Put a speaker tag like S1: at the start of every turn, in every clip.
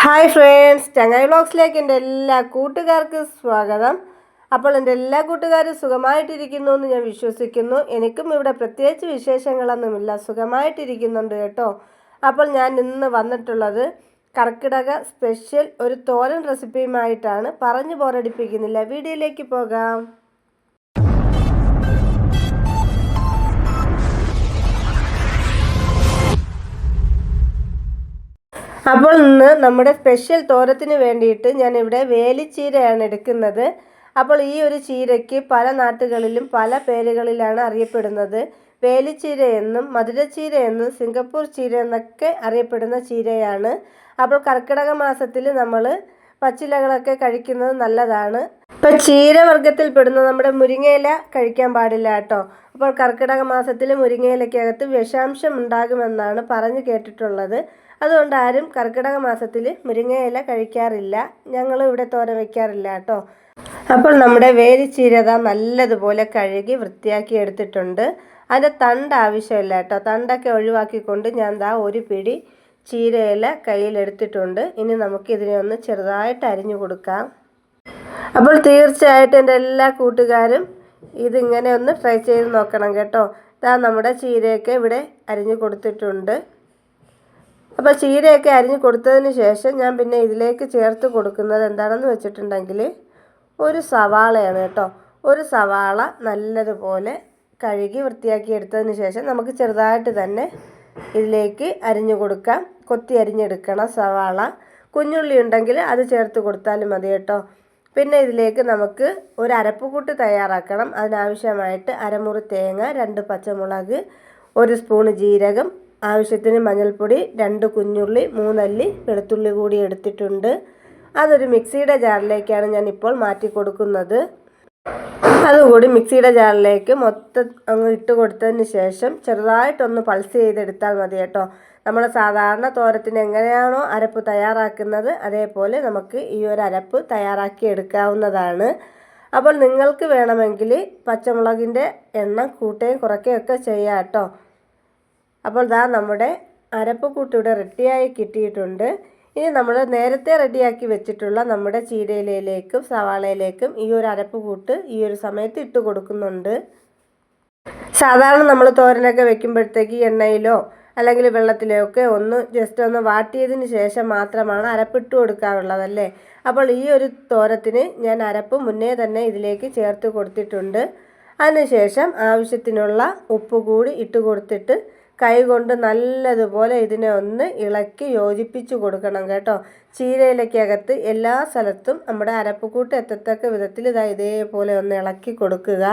S1: Hi friends ചങ്ങായി വ്ളോഗ്സിലേക്ക് എന്റെ എല്ലാ കൂട്ടുകാർക്കും സ്വാഗതം. അപ്പോൾ എന്റെ എല്ലാ കൂട്ടുകാരും സുഖമായിട്ടിരിക്കുന്നു എന്ന് ഞാൻ വിശ്വസിക്കുന്നു. എനിക്കും ഇവിടെ പ്രത്യേകിച്ച് വിശേഷങ്ങളൊന്നുമില്ല. സുഖമായിട്ടിരിക്കുന്നുണ്ട് കേട്ടോ. അപ്പോൾ ഞാൻ ഇന്ന് വന്നിട്ടുള്ളത് കർക്കിടക സ്പെഷ്യൽ ഒരു തോരൻ റെസിപ്പിയുമായിട്ടാണ് പറഞ്ഞു പോരടിപ്പിക്കുന്നില്ല. വീഡിയോയിലേക്ക് പോകാം. അപ്പോൾ ഇന്ന് നമ്മുടെ സ്പെഷ്യൽ തോരത്തിന് വേണ്ടിയിട്ട് ഞാൻ ഇവിടെ വേലിച്ചീരയാണ് എടുക്കുന്നത്. അപ്പോൾ ഈ ഒരു ചീരയ്ക്ക് പല നാട്ടുകളിലും പല പേരുകളിലാണ് അറിയപ്പെടുന്നത്. വേലിച്ചീര എന്നും മധുരച്ചീര എന്നും സിംഗപ്പൂർ ചീര എന്നൊക്കെ അറിയപ്പെടുന്ന ചീരയാണ്. അപ്പോൾ കർക്കിടക മാസത്തിൽ നമ്മൾ പച്ചിലകളൊക്കെ കഴിക്കുന്നത് നല്ലതാണ്. ഇപ്പം ചീരവർഗത്തിൽപ്പെടുന്ന നമ്മുടെ മുരിങ്ങയില കഴിക്കാൻ പാടില്ല കേട്ടോ. അപ്പോൾ കർക്കിടക മാസത്തിൽ മുരിങ്ങയിലയ്ക്കകത്ത് വിഷാംശം ഉണ്ടാകുമെന്നാണ് പറഞ്ഞു കേട്ടിട്ടുള്ളത്. അതുകൊണ്ട് ആരും കർക്കിടക മാസത്തിൽ മുരിങ്ങയില കഴിക്കാറില്ല. ഞങ്ങൾ ഇവിടെ തോരൻ വയ്ക്കാറില്ല കേട്ടോ. അപ്പോൾ നമ്മുടെ വേലിച്ചീരത നല്ലതുപോലെ കഴുകി വൃത്തിയാക്കി എടുത്തിട്ടുണ്ട്. അതിന്റെ തണ്ട് ആവശ്യമില്ല കേട്ടോ. തണ്ടൊക്കെ ഒഴിവാക്കിക്കൊണ്ട് ഞാൻ ദാ ഒരു പിടി ചീരയില കയ്യിലെടുത്തിട്ടുണ്ട് ഇനി നമുക്ക് ഇതിനെ ഒന്ന് ചെറുതായിട്ട് അരിഞ്ഞു കൊടുക്കാം. അപ്പോൾ തീർച്ചയായിട്ടും എന്റെ എല്ലാ കൂട്ടുകാരും ഇതിങ്ങനെ ഒന്ന് ട്രൈ ചെയ്ത് നോക്കണം കേട്ടോ. ഇതാ നമ്മുടെ ചീരയൊക്കെ ഇവിടെ അരിഞ്ഞു കൊടുത്തിട്ടുണ്ട്. അപ്പോൾ ചീരയൊക്കെ അരിഞ്ഞ് കൊടുത്തതിന് ശേഷം ഞാൻ പിന്നെ ഇതിലേക്ക് ചേർത്ത് കൊടുക്കുന്നത് എന്താണെന്ന് വെച്ചിട്ടുണ്ടെങ്കിൽ ഒരു സവാളയാണ് കേട്ടോ. ഒരു സവാള നല്ലതുപോലെ കഴുകി വൃത്തിയാക്കി എടുത്തതിന് ശേഷം നമുക്ക് ചെറുതായിട്ട് തന്നെ ഇതിലേക്ക് അരിഞ്ഞു കൊടുക്കാം. കൊത്തി അരിഞ്ഞെടുക്കണം സവാള. കുഞ്ഞുള്ളി ഉണ്ടെങ്കിൽ അത് ചേർത്ത് കൊടുത്താലും മതി കേട്ടോ. പിന്നെ ഇതിലേക്ക് നമുക്ക് ഒരു അരപ്പുകൂട്ട് തയ്യാറാക്കണം. അതിനാവശ്യമായിട്ട് അരമുറി തേങ്ങ രണ്ട് പച്ചമുളക് ഒരു സ്പൂണ് ജീരകം ആവശ്യത്തിന് മഞ്ഞൾപ്പൊടി രണ്ട് കുഞ്ഞുള്ളി മൂന്നല്ലി വെളുത്തുള്ളി കൂടി എടുത്തിട്ടുണ്ട്. അതൊരു മിക്സിയുടെ ജാറിലേക്കാണ് ഞാൻ ഇപ്പോൾ മാറ്റി കൊടുക്കുന്നത് അതുകൂടി മിക്സിയുടെ ജാറിലേക്ക് മൊത്തം അങ്ങ് ഇട്ട് കൊടുത്തതിന് ശേഷം ചെറുതായിട്ടൊന്ന് പൾസ് ചെയ്തെടുത്താൽ മതി കേട്ടോ. നമ്മൾ സാധാരണ തോരത്തിന് എങ്ങനെയാണോ അരപ്പ് തയ്യാറാക്കുന്നത് അതേപോലെ നമുക്ക് ഈ ഒരു അരപ്പ് തയ്യാറാക്കി എടുക്കാവുന്നതാണ്. അപ്പോൾ നിങ്ങൾക്ക് വേണമെങ്കിൽ പച്ചമുളകിന്റെ എണ്ണം കൂട്ടുകയും കുറയ്ക്കുകയൊക്കെ ചെയ്യാം കേട്ടോ. അപ്പോൾ ദാ നമ്മുടെ അരപ്പ് കൂട്ട് ഇവിടെ റെഡിയായി കിട്ടിയിട്ടുണ്ട്. ഇനി നമ്മൾ നേരത്തെ റെഡിയാക്കി വെച്ചിട്ടുള്ള നമ്മുടെ ചീരയിലയിലേക്കും സവാളയിലേക്കും ഈ ഒരു അരപ്പ് കൂട്ട് ഈ ഒരു സമയത്ത് ഇട്ട് കൊടുക്കുന്നുണ്ട്. സാധാരണ നമ്മൾ തോരനൊക്കെ വെക്കുമ്പോഴത്തേക്ക് എണ്ണയിലോ അല്ലെങ്കിൽ വെള്ളത്തിലോ ഒക്കെ ഒന്ന് ജസ്റ്റ് ഒന്ന് വാട്ടിയതിന് ശേഷം മാത്രമാണ് അരപ്പിട്ട് കൊടുക്കാറുള്ളതല്ലേ? അപ്പോൾ ഈ ഒരു തോരത്തിന് ഞാൻ അരപ്പ് മുന്നേ തന്നെ ഇതിലേക്ക് ചേർത്ത് കൊടുത്തിട്ടുണ്ട്. അതിനുശേഷം ആവശ്യത്തിനുള്ള ഉപ്പ് കൂടി ഇട്ട് കൊടുത്തിട്ട് കൈകൊണ്ട് നല്ലതുപോലെ ഇതിനെ ഒന്ന് ഇളക്കി യോജിപ്പിച്ചു കൊടുക്കണം കേട്ടോ. ചീരയിലക്കകത്ത് എല്ലാ സ്ഥലത്തും നമ്മുടെ അരപ്പുകൂട്ട് എത്തത്തക്ക വിധത്തിൽ ഇതാ ഇതേപോലെ ഒന്ന് ഇളക്കി കൊടുക്കുക.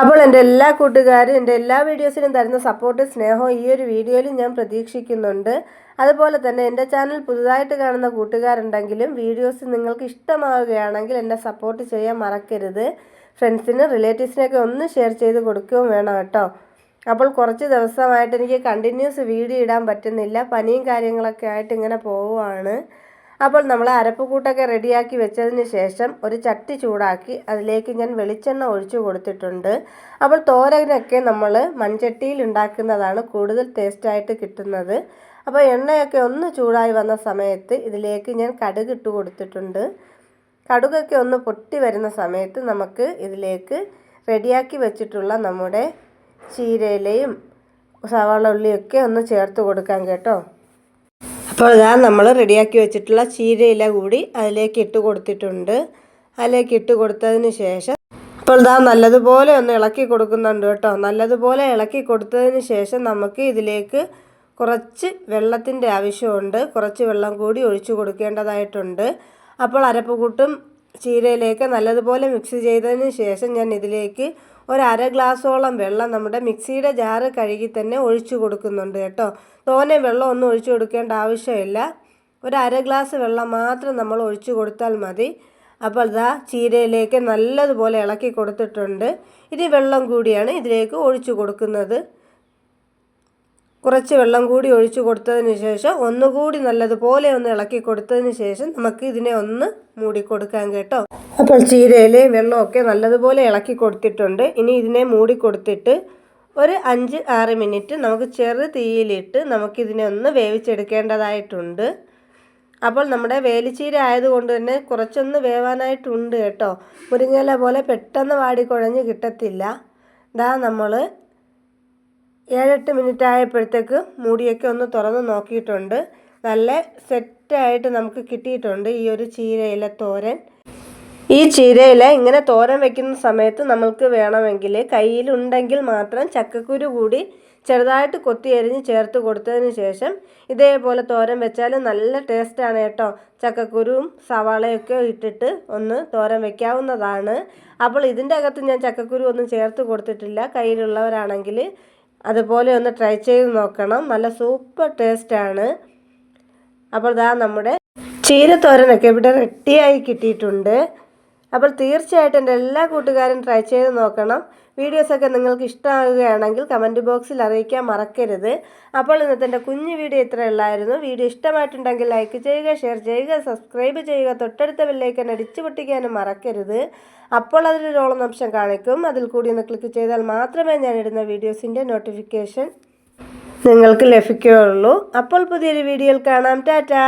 S1: അപ്പോൾ എന്റെ എല്ലാ കൂട്ടുകാരും എന്റെ എല്ലാ വീഡിയോസിനും തരുന്ന സപ്പോർട്ട് സ്നേഹവും ഈ ഒരു വീഡിയോയിലും ഞാൻ പ്രതീക്ഷിക്കുന്നുണ്ട്. അതുപോലെ തന്നെ എന്റെ ചാനൽ പുതുതായിട്ട് കാണുന്ന കൂട്ടുകാരുണ്ടെങ്കിലും വീഡിയോസ് നിങ്ങൾക്ക് ഇഷ്ടമാവുകയാണെങ്കിൽ എന്നെ സപ്പോർട്ട് ചെയ്യാൻ മറക്കരുത്. ഫ്രണ്ട്സിനും റിലേറ്റീവ്സിനൊക്കെ ഒന്ന് ഷെയർ ചെയ്ത് കൊടുക്കുകയും വേണം കേട്ടോ. അപ്പോൾ കുറച്ച് ദിവസമായിട്ട് എനിക്ക് കണ്ടിന്യൂസ് വീഡിയോ ഇടാൻ പറ്റുന്നില്ല. പനിയും കാര്യങ്ങളൊക്കെ ആയിട്ട് ഇങ്ങനെ പോവുകയാണ്. അപ്പോൾ നമ്മൾ അരപ്പ് കൂട്ടൊക്കെ റെഡിയാക്കി വെച്ചതിന് ശേഷം ഒരു ചട്ടി ചൂടാക്കി അതിലേക്ക് ഞാൻ വെളിച്ചെണ്ണ ഒഴിച്ചു കൊടുത്തിട്ടുണ്ട്. അപ്പോൾ തോരനൊക്കെ നമ്മൾ മൺചട്ടിയിൽ ഉണ്ടാക്കുന്നതാണ് കൂടുതൽ ടേസ്റ്റായിട്ട് കിട്ടുന്നത്. അപ്പോൾ എണ്ണയൊക്കെ ഒന്ന് ചൂടായി വന്ന സമയത്ത് ഇതിലേക്ക് ഞാൻ കടുക് ഇട്ട് കൊടുത്തിട്ടുണ്ട്. കടുകൊക്കെ ഒന്ന് പൊട്ടി വരുന്ന സമയത്ത് നമുക്ക് ഇതിലേക്ക് റെഡിയാക്കി വെച്ചിട്ടുള്ള നമ്മുടെ ചീരയിലയും സവാള ഉള്ളിയൊക്കെ ഒന്ന് ചേർത്ത് കൊടുക്കാം കേട്ടോ. അപ്പോൾ ഞാൻ നമ്മൾ റെഡിയാക്കി വെച്ചിട്ടുള്ള ചീരയില കൂടി അതിലേക്ക് ഇട്ട് കൊടുത്തിട്ടുണ്ട്. അതിലേക്ക് ഇട്ട് കൊടുത്തതിന് ശേഷം അപ്പോൾ ഇതാ നല്ലതുപോലെ ഒന്ന് ഇളക്കി കൊടുക്കുന്നുണ്ട് കേട്ടോ. നല്ലതുപോലെ ഇളക്കി കൊടുത്തതിന് ശേഷം നമുക്ക് ഇതിലേക്ക് കുറച്ച് വെള്ളത്തിന്റെ ആവശ്യമുണ്ട്. കുറച്ച് വെള്ളം കൂടി ഒഴിച്ചു കൊടുക്കേണ്ടതായിട്ടുണ്ട്. അപ്പോൾ അരപ്പുകൂട്ടും ചീരയിലേക്ക് നല്ലതുപോലെ മിക്സ് ചെയ്തതിന് ശേഷം ഞാൻ ഇതിലേക്ക് ഒരു അര ഗ്ലാസ്സോളം വെള്ളം നമ്മുടെ മിക്സിയുടെ ജാറ് കഴുകി തന്നെ ഒഴിച്ചു കൊടുക്കുന്നുണ്ട് കേട്ടോ. തോനെ വെള്ളം ഒന്നും ഒഴിച്ചു കൊടുക്കേണ്ട ആവശ്യമില്ല. ഒരു അര ഗ്ലാസ് വെള്ളം മാത്രം നമ്മൾ ഒഴിച്ചു കൊടുത്താൽ മതി. അപ്പോൾ ഇതാ ചീരയിലേക്ക് നല്ലതുപോലെ ഇളക്കി കൊടുത്തിട്ടുണ്ട്. ഇനി വെള്ളം കൂടിയാണ് ഇതിലേക്ക് ഒഴിച്ചു കൊടുക്കുന്നത്. കുറച്ച് വെള്ളം കൂടി ഒഴിച്ചു കൊടുത്തതിന് ശേഷം ഒന്നുകൂടി നല്ലതുപോലെ ഒന്ന് ഇളക്കി കൊടുത്തതിന് ശേഷം നമുക്ക് ഇതിനെ ഒന്ന് മൂടി കൊടുക്കാൻ കേട്ടോ. അപ്പോൾ ചീരയിലെയും വെള്ളമൊക്കെ നല്ലതുപോലെ ഇളക്കി കൊടുത്തിട്ടുണ്ട്. ഇനി ഇതിനെ മൂടി കൊടുത്തിട്ട് ഒരു അഞ്ച് ആറ് മിനിറ്റ് നമുക്ക് ചെറു തീയിലിട്ട് നമുക്കിതിനെ ഒന്ന് വേവിച്ചെടുക്കേണ്ടതായിട്ടുണ്ട്. അപ്പോൾ നമ്മുടെ വേലിച്ചീര ആയതുകൊണ്ട് തന്നെ കുറച്ചൊന്ന് വേവാനായിട്ടുണ്ട് കേട്ടോ. മുരിങ്ങല പോലെ പെട്ടെന്ന് വാടിക്കുഴഞ്ഞ് കിട്ടത്തില്ല. ഇതാ നമ്മൾ ഏഴെട്ട് മിനിറ്റ് ആയപ്പോഴത്തേക്ക് മൂടിയൊക്കെ ഒന്ന് തുറന്ന് നോക്കിയിട്ടുണ്ട്. നല്ല സെറ്റായിട്ട് നമുക്ക് കിട്ടിയിട്ടുണ്ട് ഈ ഒരു ചീരയില തോരൻ. ഈ ചീരയില ഇങ്ങനെ തോരൻ വെക്കുന്ന സമയത്ത് നമുക്ക് വേണമെങ്കിൽ കയ്യിലുണ്ടെങ്കിൽ മാത്രം ചക്കക്കുരു കൂടി ചെറുതായിട്ട് കൊത്തി അരിഞ്ഞ് ചേർത്ത് കൊടുത്തതിന് ശേഷം ഇതേപോലെ തോരൻ വെച്ചാൽ നല്ല ടേസ്റ്റാണ് കേട്ടോ. ചക്കക്കുരുവും സവാളയൊക്കെ ഇട്ടിട്ട് ഒന്ന് തോരൻ വെക്കാവുന്നതാണ്. അപ്പോൾ ഇതിന്റെ അകത്ത് ഞാൻ ചക്കക്കുരു ഒന്നും ചേർത്ത് കൊടുത്തിട്ടില്ല. കയ്യിലുള്ളവരാണെങ്കിൽ അതുപോലെ ഒന്ന് ട്രൈ ചെയ്ത് നോക്കണം. നല്ല സൂപ്പർ ടേസ്റ്റാണ് അപ്പോൾ ഇതാ നമ്മുടെ ചീരത്തോരനൊക്കെ ഇവിടെ റെഡിയായി കിട്ടിയിട്ടുണ്ട്. അപ്പോൾ തീർച്ചയായിട്ടും എന്റെ എല്ലാ കൂട്ടുകാരും ട്രൈ ചെയ്ത് നോക്കണം. വീഡിയോസൊക്കെ നിങ്ങൾക്ക് ഇഷ്ടമാകുകയാണെങ്കിൽ കമന്റ് ബോക്സിൽ അറിയിക്കാൻ മറക്കരുത്. അപ്പോൾ ഇന്നത്തെ എന്റെ കുഞ്ഞു വീഡിയോ ഇത്ര ഉള്ളായിരുന്നു. വീഡിയോ ഇഷ്ടമായിട്ടുണ്ടെങ്കിൽ ലൈക്ക് ചെയ്യുക ഷെയർ ചെയ്യുക സബ്സ്ക്രൈബ് ചെയ്യുക. തൊട്ടടുത്ത ബെല്ലൈക്കൻ അടിച്ചു പൊട്ടിക്കാനും മറക്കരുത്. അപ്പോൾ അതിലൊരു ഓളം ഓപ്ഷൻ കാണിക്കും. അതിൽ കൂടി ഒന്ന് ക്ലിക്ക് ചെയ്താൽ മാത്രമേ ഞാൻ ഇടുന്ന വീഡിയോസിന്റെ നോട്ടിഫിക്കേഷൻ നിങ്ങൾക്ക് ലഭിക്കുകയുള്ളൂ. അപ്പോൾ പുതിയൊരു വീഡിയോയിൽ കാണാം. ടാറ്റാ!